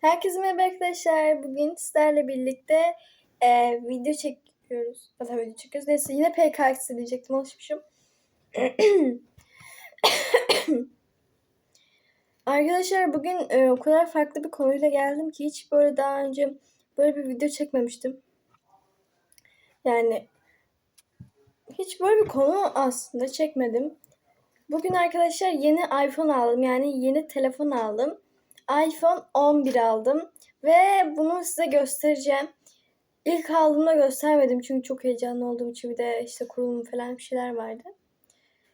Herkese merhaba arkadaşlar. Bugün sizlerle birlikte e, video çekiyoruz. Hatta video çekiyoruz. Neyse yine PKX diyecektim. Alışmışım. arkadaşlar bugün e, o kadar farklı bir konuyla geldim ki hiç böyle daha önce böyle bir video çekmemiştim. Yani hiç böyle bir konu aslında çekmedim. Bugün arkadaşlar yeni iPhone aldım. Yani yeni telefon aldım iPhone 11 aldım ve bunu size göstereceğim. İlk aldığımda göstermedim çünkü çok heyecanlı olduğum için bir de işte kurulum falan bir şeyler vardı.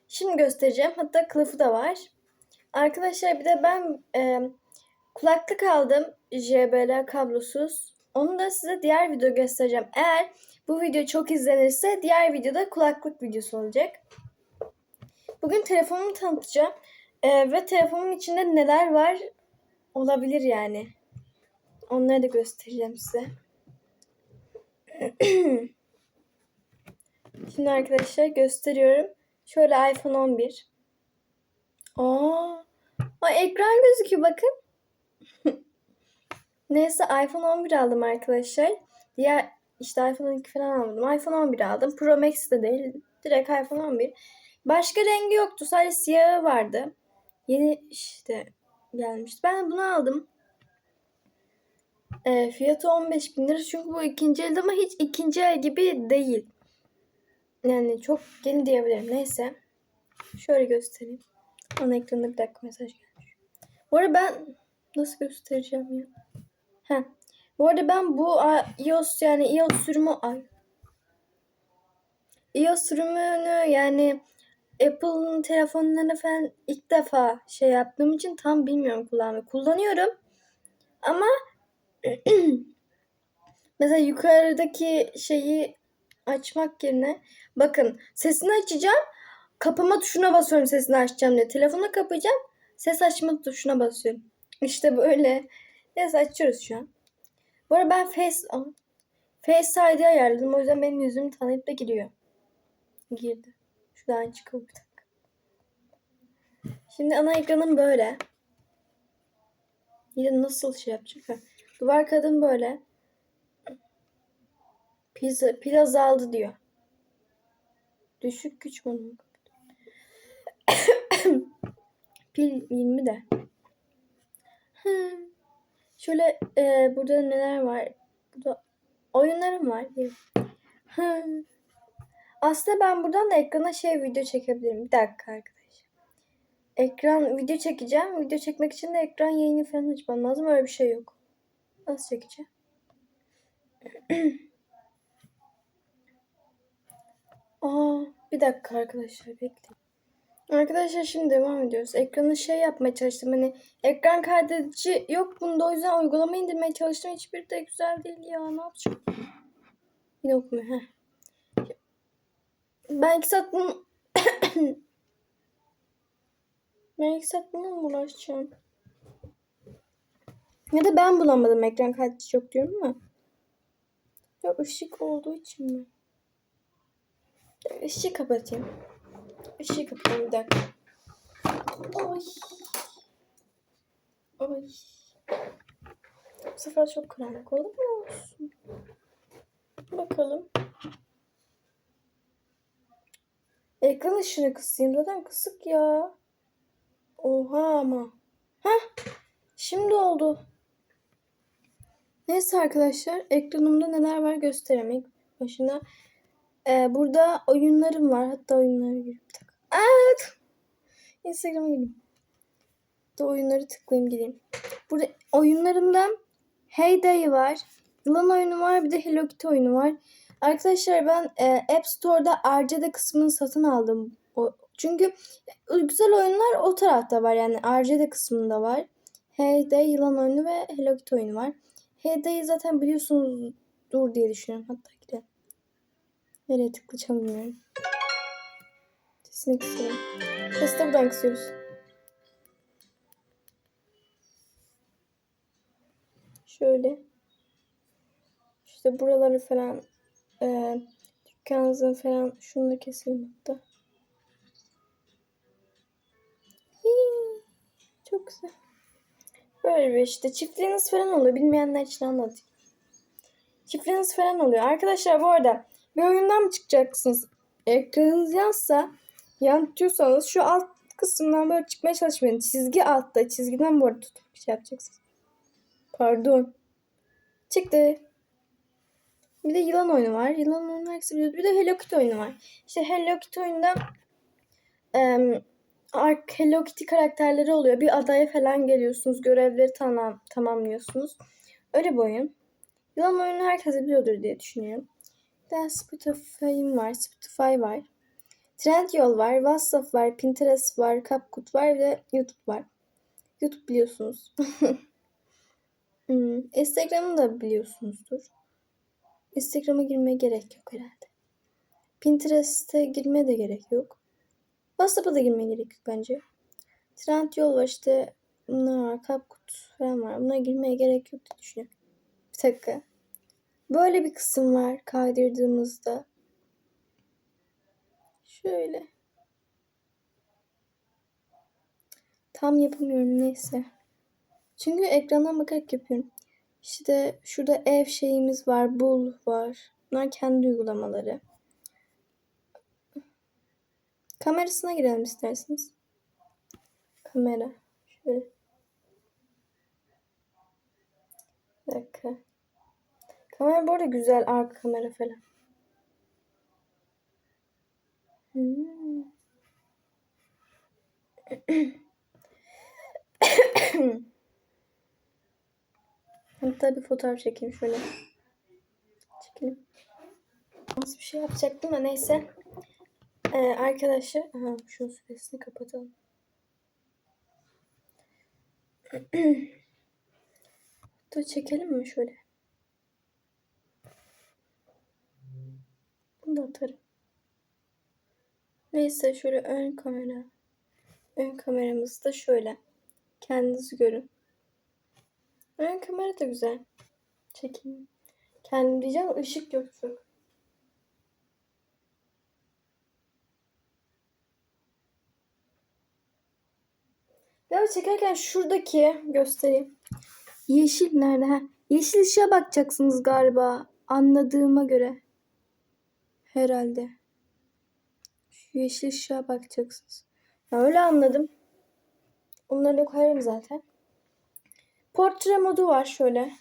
Şimdi göstereceğim. Hatta kılıfı da var. Arkadaşlar bir de ben e, kulaklık aldım. JBL kablosuz. Onu da size diğer video göstereceğim. Eğer bu video çok izlenirse diğer videoda kulaklık videosu olacak. Bugün telefonumu tanıtacağım. E, ve telefonun içinde neler var olabilir yani. Onları da göstereceğim size. Şimdi arkadaşlar gösteriyorum. Şöyle iPhone 11. Aa, Aa ekran gözüküyor bakın. Neyse iPhone 11 aldım arkadaşlar. Diğer işte iPhone 12 falan almadım. iPhone 11 aldım. Pro Max de değil. Direkt iPhone 11. Başka rengi yoktu. Sadece siyahı vardı. Yeni işte gelmişti. Ben bunu aldım. E, fiyatı 15 bin lira. Çünkü bu ikinci elde ama hiç ikinci el gibi değil. Yani çok yeni diyebilirim. Neyse. Şöyle göstereyim. Ana ekranında bir dakika mesaj gelmiş. Bu arada ben nasıl göstereceğim ya? Heh. Bu arada ben bu iOS yani iOS sürümü ay. iOS sürümünü yani Apple'ın telefonlarını falan ilk defa şey yaptığım için tam bilmiyorum kullanmayı. Kullanıyorum ama mesela yukarıdaki şeyi açmak yerine bakın sesini açacağım kapama tuşuna basıyorum sesini açacağım diye. Telefonu kapayacağım ses açma tuşuna basıyorum. İşte böyle. Neyse açıyoruz şu an. Bu arada ben Face Face ID ayarladım. O yüzden benim yüzümü tanıyıp da giriyor. Girdi. Şuradan çıkalım bir. Şimdi ana ekranım böyle. Yine nasıl şey yapacak? Duvar kadın böyle. Pil, pil azaldı diyor. Düşük güç mü? pil 20 de. Şöyle e, burada neler var? Burada oyunlarım var. Hmm. Aslında ben buradan da ekrana şey video çekebilirim. Bir dakika arkadaşlar. Ekran video çekeceğim. Video çekmek için de ekran yayını falan açmam lazım. Öyle bir şey yok. Nasıl çekeceğim? Aa, bir dakika arkadaşlar bekleyin. Arkadaşlar şimdi devam ediyoruz. Ekranı şey yapmaya çalıştım. Hani ekran kaydedici yok bunda o yüzden uygulama indirmeye çalıştım. Hiçbir de güzel değil ya. Ne yapacağım? Yine okumuyor. Heh. Ben iki saat bununla mı uğraşacağım? Ya da ben bulamadım ekran kartı çok diyorum ama. Ya ışık olduğu için mi? Işığı kapatayım. Işığı kapatayım bir dakika. Ay. Ay. Bu sefer çok karanlık olur mu? Bakalım. Ekran ışığını kısayım. Zaten kısık ya. Oha ama. Heh. Şimdi oldu. Neyse arkadaşlar. Ekranımda neler var gösteremek başına. Ee, burada oyunlarım var. Hatta oyunlara gireyim. Evet. Instagram'a gireyim. Da oyunları tıklayayım gireyim. Burada oyunlarımdan Heyday var. Yılan oyunu var. Bir de Hello Kitty oyunu var. Arkadaşlar ben e, App Store'da RCD kısmını satın aldım. O, çünkü güzel oyunlar o tarafta var. Yani RCD kısmında var. Heyday, Yılan oyunu ve Hello Kitty oyunu var. Heyday'ı zaten biliyorsunuz dur diye düşünüyorum. Hatta gidelim. Nereye tıklayacağım bilmiyorum. Sesini kısıyorum. Sesi de buradan kısıyoruz. Şöyle. İşte buraları falan e, dükkanınızın falan şunu da keselim hatta. Çok güzel. Böyle bir işte çiftliğiniz falan oluyor. Bilmeyenler için anlatayım. Çiftliğiniz falan oluyor. Arkadaşlar bu arada bir oyundan mı çıkacaksınız? Ekranınız yansa yan tutuyorsanız şu alt kısımdan böyle çıkmaya çalışmayın. Çizgi altta. Çizgiden bu arada tutup bir şey yapacaksınız. Pardon. Çıktı. Bir de yılan oyunu var. Yılan oyunu herkes biliyor. Bir de Hello Kitty oyunu var. İşte Hello Kitty em, Ark Hello Kitty karakterleri oluyor. Bir adaya falan geliyorsunuz. Görevleri tamam, tamamlıyorsunuz. Öyle bir oyun. Yılan oyunu herkes biliyordur diye düşünüyorum. Bir de Spotify'ım var. Spotify var. Trendyol var. WhatsApp var. Pinterest var. CapCut var. Bir de YouTube var. YouTube biliyorsunuz. hmm, Instagram'ı da biliyorsunuzdur. Instagram'a girmeye gerek yok herhalde. Pinterest'e girmeye de gerek yok. WhatsApp'a da girmeye gerek yok bence. Trendyol var işte. Bunlar var. CapCut falan var. Bunlara girmeye gerek yok diye düşünüyorum. Bir dakika. Böyle bir kısım var kaydırdığımızda. Şöyle. Tam yapamıyorum neyse. Çünkü ekrandan bakarak yapıyorum. İşte şurada ev şeyimiz var. Bul var. Bunlar kendi uygulamaları. Kamerasına girelim isterseniz. Kamera. Şöyle. Bir dakika. Kamera bu arada güzel. Arka kamera falan. Hmm. Hatta bir fotoğraf çekeyim şöyle. Çekelim. Nasıl bir şey yapacaktım da neyse. Ee, arkadaşlar. Aha, şunun süresini kapatalım. Dur çekelim mi şöyle? Bunu da atarım. Neyse şöyle ön kamera. Ön kameramız da şöyle. Kendiniz görün. Ön kamera da güzel. Çekeyim. Kendim diyeceğim ışık yok çok. Ya çekerken şuradaki göstereyim. Yeşil nerede? Ha? Yeşil ışığa bakacaksınız galiba. Anladığıma göre. Herhalde. Şu yeşil ışığa bakacaksınız. Ya öyle anladım. Onları da koyarım zaten. Portre modu var şöyle.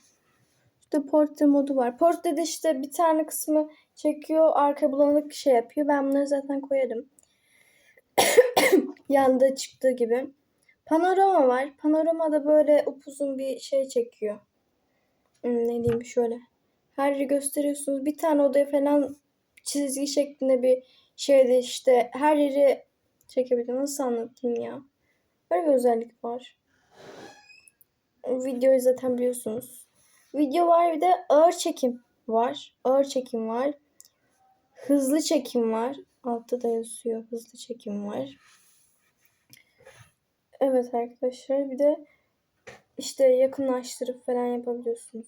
İşte portre modu var. Portrede işte bir tane kısmı çekiyor. Arka bulanık şey yapıyor. Ben bunları zaten koyarım. Yanda çıktığı gibi. Panorama var. Panoramada böyle upuzun bir şey çekiyor. Hmm, ne diyeyim şöyle. Her yeri gösteriyorsunuz. Bir tane odaya falan çizgi şeklinde bir şeyde işte her yeri çekebiliyor. Nasıl anlatayım ya? Böyle bir özellik var. Videoyu zaten biliyorsunuz. Video var bir de ağır çekim var. Ağır çekim var. Hızlı çekim var. Altta da yazıyor. Hızlı çekim var. Evet arkadaşlar bir de işte yakınlaştırıp falan yapabiliyorsunuz.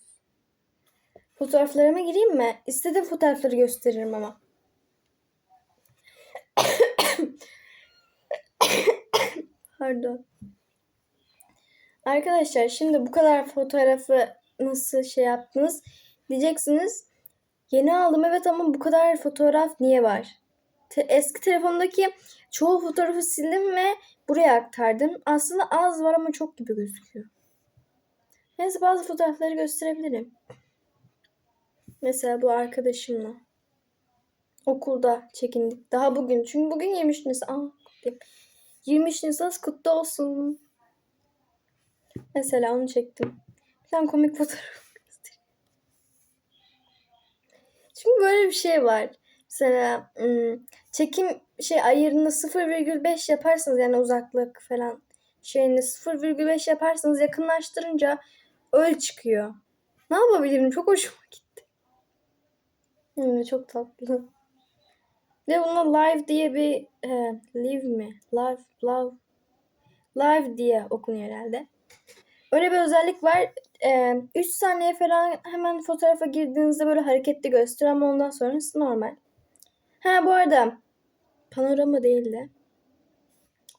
Fotoğraflarıma gireyim mi? İstediğim fotoğrafları gösteririm ama. Pardon. Arkadaşlar şimdi bu kadar fotoğrafı nasıl şey yaptınız diyeceksiniz. Yeni aldım evet ama bu kadar fotoğraf niye var? Te- eski telefondaki çoğu fotoğrafı sildim ve buraya aktardım. Aslında az var ama çok gibi gözüküyor. Neyse bazı fotoğrafları gösterebilirim. Mesela bu arkadaşımla. Okulda çekindik. Daha bugün. Çünkü bugün 23 Nisan. Aa, kutlayayım. 23 Nisan kutlu olsun. Mesela onu çektim. Bir tane komik fotoğraf. Çünkü böyle bir şey var. Mesela çekim şey ayarını 0,5 yaparsanız yani uzaklık falan şeyini 0,5 yaparsanız yakınlaştırınca öyle çıkıyor. Ne yapabilirim? Çok hoşuma gitti. Hmm, çok tatlı. Ve buna live diye bir e, live mi? Live, live. Live diye okunuyor herhalde. Öyle bir özellik var. 3 saniye falan hemen fotoğrafa girdiğinizde böyle hareketli gösteriyor ama ondan sonrası normal. Ha bu arada panorama değil de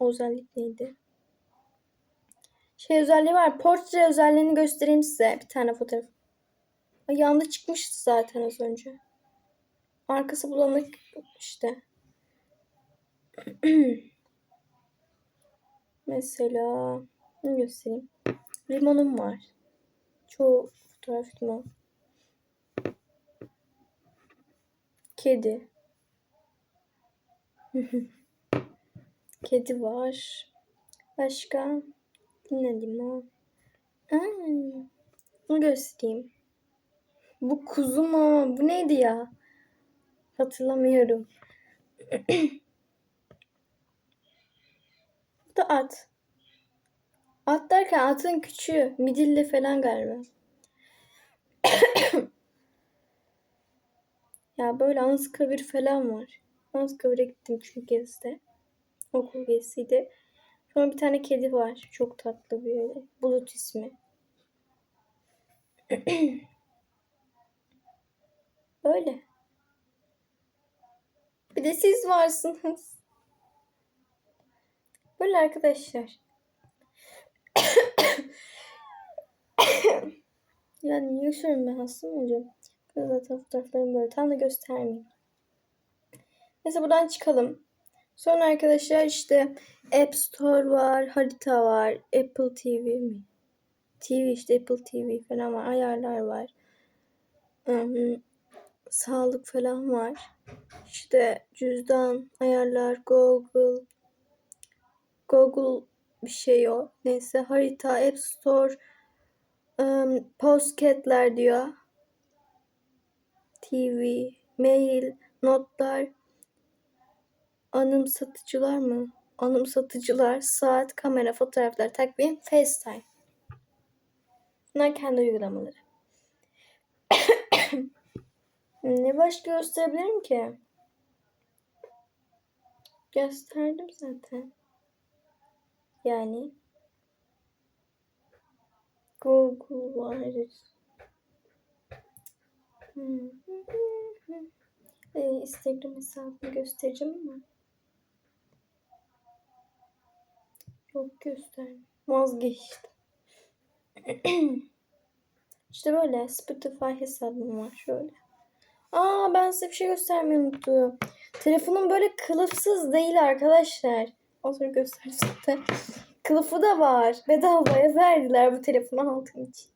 o özellik neydi? şey özelliği var. Portre özelliğini göstereyim size. Bir tane fotoğraf. Ay, Yanında çıkmıştı zaten az önce. Arkası bulanık işte. Mesela ne göstereyim? Limonum var. Çoğu fotoğraf limon. Kedi. Kedi var. Başka ne limon? Aa, bunu göstereyim. Bu kuzu mu? Bu neydi ya? Hatırlamıyorum. Bu da at. At derken atın küçüğü. Midilli falan galiba. ya böyle Anıtkabir falan var. Anıtkabir'e gittim çünkü gezide. Okul gezisiydi. Sonra bir tane kedi var. Çok tatlı böyle. Bulut ismi. Böyle. Bir de siz varsınız. Böyle arkadaşlar. Yani söylüyorum ben hasta mı olacağım? Zaten fotoğraflarım böyle. Tam da göstermeyeyim. Neyse buradan çıkalım. Sonra arkadaşlar işte App Store var, harita var, Apple TV mi? TV işte Apple TV falan var, ayarlar var. Hmm, sağlık falan var. İşte cüzdan, ayarlar, Google, Google bir şey o. Neyse harita, App Store, um, Postcat'ler diyor. TV, mail, notlar, anımsatıcılar mı? Anımsatıcılar, saat, kamera, fotoğraflar, takvim, FaceTime. Bunlar kendi uygulamaları. ne başka gösterebilirim ki? Gösterdim zaten. Yani Google var. Hmm. Ee, Instagram hesabını göstereceğim ama yok göster. Vazgeçtim. işte böyle Spotify hesabım var şöyle. Aa ben size bir şey göstermeyi unuttum. Telefonum böyle kılıfsız değil arkadaşlar. Az önce gösterdim zaten. Kılıfı da var. Bedavaya verdiler bu telefonu aldığım için.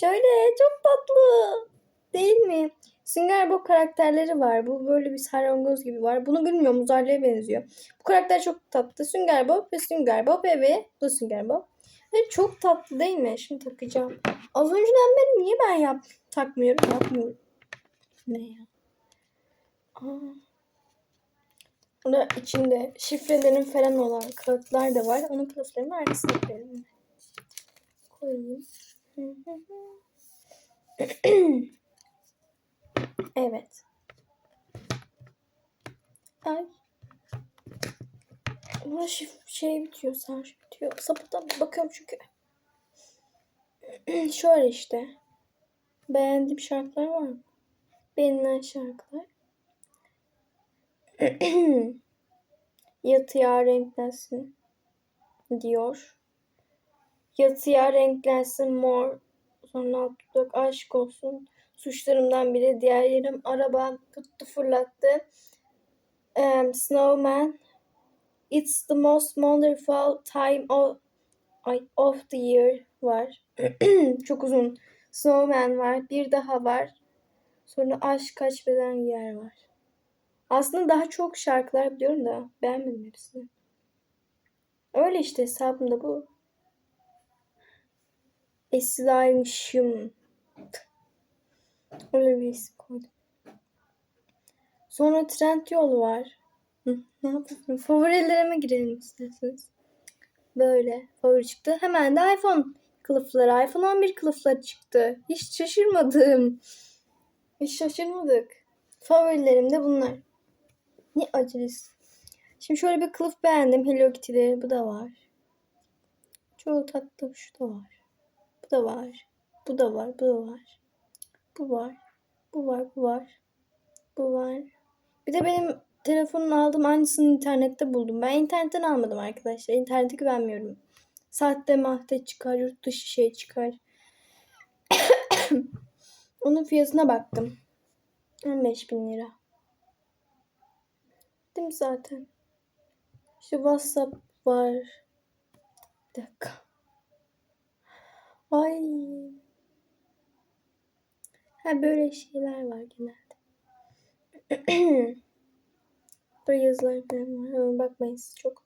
Şöyle çok tatlı. Değil mi? Sünger Bob karakterleri var. Bu böyle bir salyangoz gibi var. Bunu bilmiyorum. Uzaylıya benziyor. Bu karakter çok tatlı. Sünger Bob ve Sünger Bob ve bu Sünger Bob. Ve çok tatlı değil mi? Şimdi takacağım. Az önceden beri niye ben yap takmıyorum? Yapmıyorum. Ne ya? Aa. Burada içinde şifrelerin falan olan kağıtlar da var. Onun kılıflarını arkasına koyalım. Koyayım. evet. Ay. Burada şif şey bitiyor, sarj bitiyor. Sapıdan bakıyorum çünkü. Şöyle işte. Beğendiğim şarkılar var mı? Beğenilen şarkılar. Yatıya renklensin diyor. Yatıya renklensin mor. Sonra altlık aşk olsun. Suçlarımdan biri diğer yerim araba tuttu fırlattı. Um, snowman. It's the most wonderful time of, of the year var. Çok uzun. Snowman var. Bir daha var. Sonra aşk kaç beden yer var. Aslında daha çok şarkılar biliyorum da beğenmedim hepsini. Öyle işte hesabımda bu. Esra'ymışım. Öyle bir isim koydum. Sonra trend yol var. ne yapayım? Favorilerime girelim isterseniz. Böyle favori çıktı. Hemen de iPhone kılıfları. iPhone 11 kılıfları çıktı. Hiç şaşırmadım. Hiç şaşırmadık. Favorilerim de bunlar. Ne acelesi. Şimdi şöyle bir kılıf beğendim. Hello Kitty'de bu da var. Çok tatlı şu da var. Bu da var. Bu da var. Bu da var. Bu var. Bu var. Bu var. Bu var. Bir de benim telefonun aldım aynısını internette buldum. Ben internetten almadım arkadaşlar. İnternete güvenmiyorum. Sahte mahte çıkar, yurt dışı şey çıkar. Onun fiyatına baktım. 15 bin lira. Mi zaten? İşte WhatsApp var. Bir dakika. Ay. Ha böyle şeyler var genelde. Böyle yazılar falan var. Bakmayın siz çok.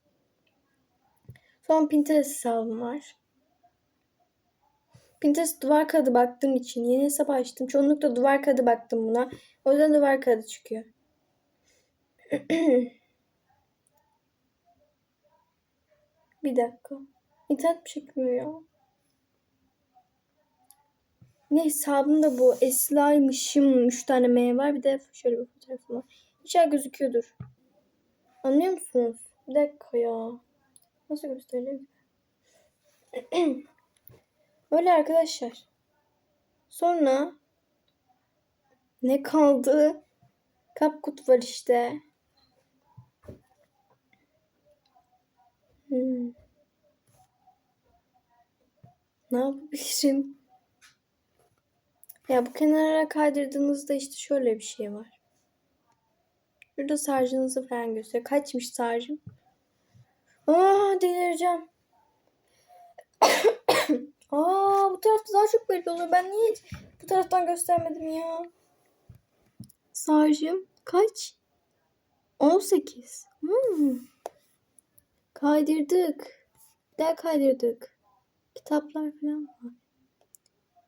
Son Pinterest hesabım var. Pinterest duvar kağıdı baktığım için yeni hesap açtım. Çoğunlukla duvar kağıdı baktım buna. O yüzden duvar kağıdı çıkıyor. Bir dakika. İnternet mi çekmiyor ya? Ne hesabım da bu. Esla'ymışım. 3 tane M var. Bir de şöyle bir fotoğrafım var. İçer gözüküyordur. Anlıyor musunuz? Bir dakika ya. Nasıl göstereyim? Öyle arkadaşlar. Sonra ne kaldı? Kapkut var işte. Hmm. Ne yapabilirim? Ya bu kenara kaydırdığınızda işte şöyle bir şey var. Şurada sarjınızı falan gösteriyor. Kaçmış sarjım? Aa delireceğim. Aa bu tarafta daha çok belli oluyor. Ben niye hiç bu taraftan göstermedim ya? Sarjım kaç? 18. Hmm. Kaydırdık. Daha kaydırdık. Kitaplar falan var.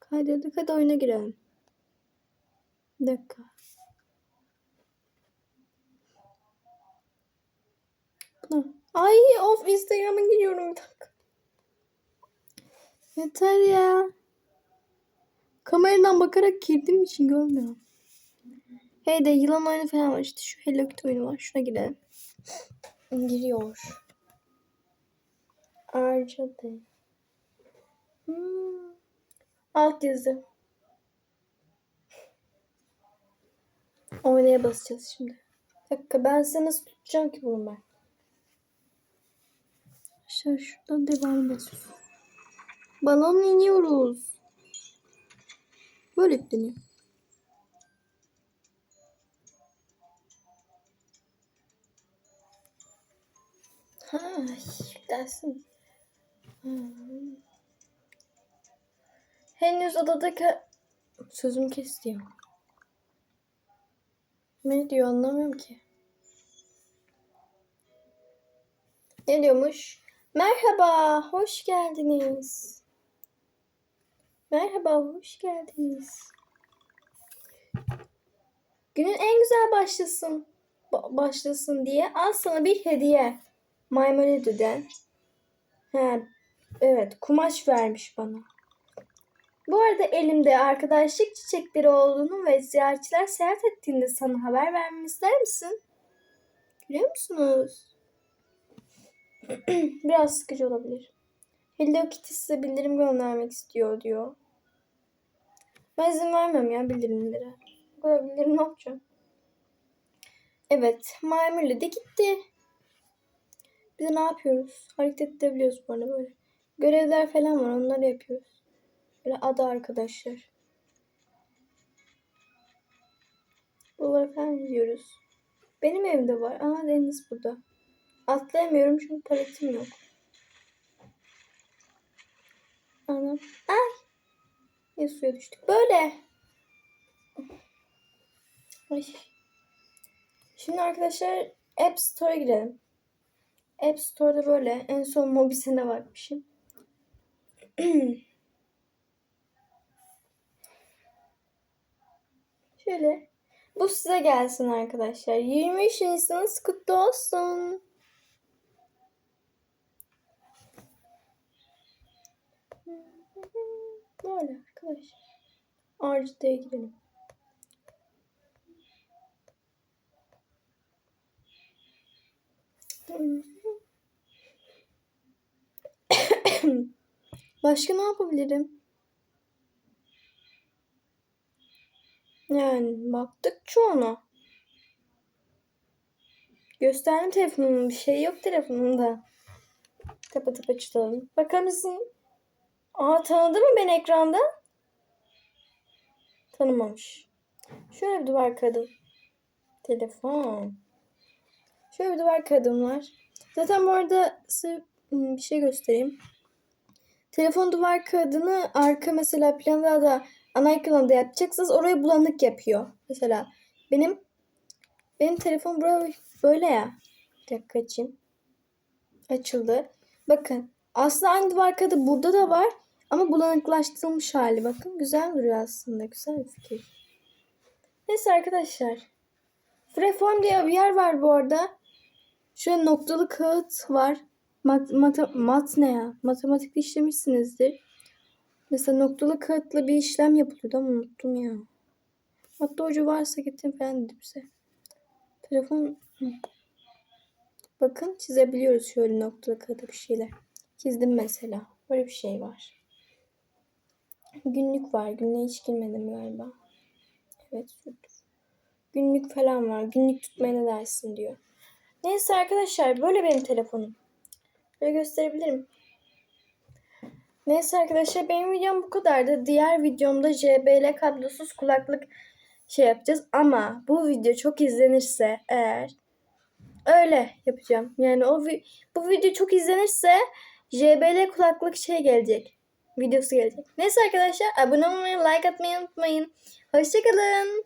Kaydırdık. Hadi oyuna girelim. Bir dakika. Ay of Instagram'a giriyorum bir dakika. Yeter ya. Kameradan bakarak girdiğim için görmüyorum. Hey de yılan oyunu falan var işte. Şu Hello Kitty oyunu var. Şuna girelim. Giriyor. Harcadı. Hmm. Alt yazı. Oynaya basacağız şimdi. Bir dakika ben size nasıl tutacağım ki bunu ben? Arkadaşlar şuradan devam basıyoruz. Balon iniyoruz. Böyle yükleniyor. Ha, dersin. Hmm. Henüz adadaki sözüm kes diyor. Ne diyor anlamıyorum ki. Ne diyormuş? Merhaba, hoş geldiniz. Merhaba, hoş geldiniz. Günün en güzel başlasın ba- başlasın diye al sana bir hediye. Maymonide'den. He, evet, kumaş vermiş bana. Bu arada elimde arkadaşlık çiçekleri olduğunu ve ziyaretçiler seyahat ettiğinde sana haber vermemi ister misin? Görüyor musunuz? Biraz sıkıcı olabilir. Hello Kitty size bildirim göndermek istiyor diyor. Ben izin vermem ya bildirimlere. Bu kadar bildirim ne yapacağım? Evet. Maymunla de gitti. Biz ne yapıyoruz? Hareket edebiliyoruz bu arada böyle. Görevler falan var onları yapıyoruz. Böyle ada arkadaşlar. Buraları falan gidiyoruz. Benim evimde var. Aa Deniz burada. Atlayamıyorum çünkü paletim yok. Anam. Ay. Ne suya düştük. Böyle. Ay. Şimdi arkadaşlar App Store'a girelim. App Store'da böyle en son Mobis'ine bakmışım. Şöyle. Bu size gelsin arkadaşlar. 23 Nisan'ınız kutlu olsun. Böyle arkadaşlar. Arcı'ya girelim. Başka ne yapabilirim? Yani baktık çoğuna. Gösterme telefonumun bir şey yok telefonumda. Kapatıp açalım. Bakar mısın? Aa tanıdı mı beni ekranda? Tanımamış. Şöyle bir duvar kadın. Telefon. Şöyle bir duvar kadın var. Zaten bu arada size hmm, bir şey göstereyim. Telefon duvar kağıdını arka mesela planda da ana ekranda da yapacaksınız oraya bulanık yapıyor. Mesela benim benim telefon böyle, böyle ya. Bir dakika açayım. Açıldı. Bakın aslında aynı duvar kağıdı burada da var ama bulanıklaştırılmış hali. Bakın güzel duruyor aslında. Güzel bir fikir. Neyse arkadaşlar. Freeform diye bir yer var bu arada. Şöyle noktalı kağıt var. Mat, mat, mat ne ya? Matematikte işlemişsinizdir. Mesela noktalı kağıtla bir işlem yapılıyordu ama unuttum ya. Hatta ucu varsa getirin falan dedi bize. Telefon... Bakın çizebiliyoruz şöyle noktalı kağıda bir şeyler. Çizdim mesela. Böyle bir şey var. Günlük var. Günlüğe hiç girmedim galiba. Evet. Günlük falan var. Günlük tutmaya ne dersin diyor. Neyse arkadaşlar böyle benim telefonum. Böyle gösterebilirim. Neyse arkadaşlar benim videom bu kadardı. Diğer videomda JBL kablosuz kulaklık şey yapacağız. Ama bu video çok izlenirse eğer öyle yapacağım. Yani o vi- bu video çok izlenirse JBL kulaklık şey gelecek. Videosu gelecek. Neyse arkadaşlar abone olmayı, like atmayı unutmayın. Hoşçakalın.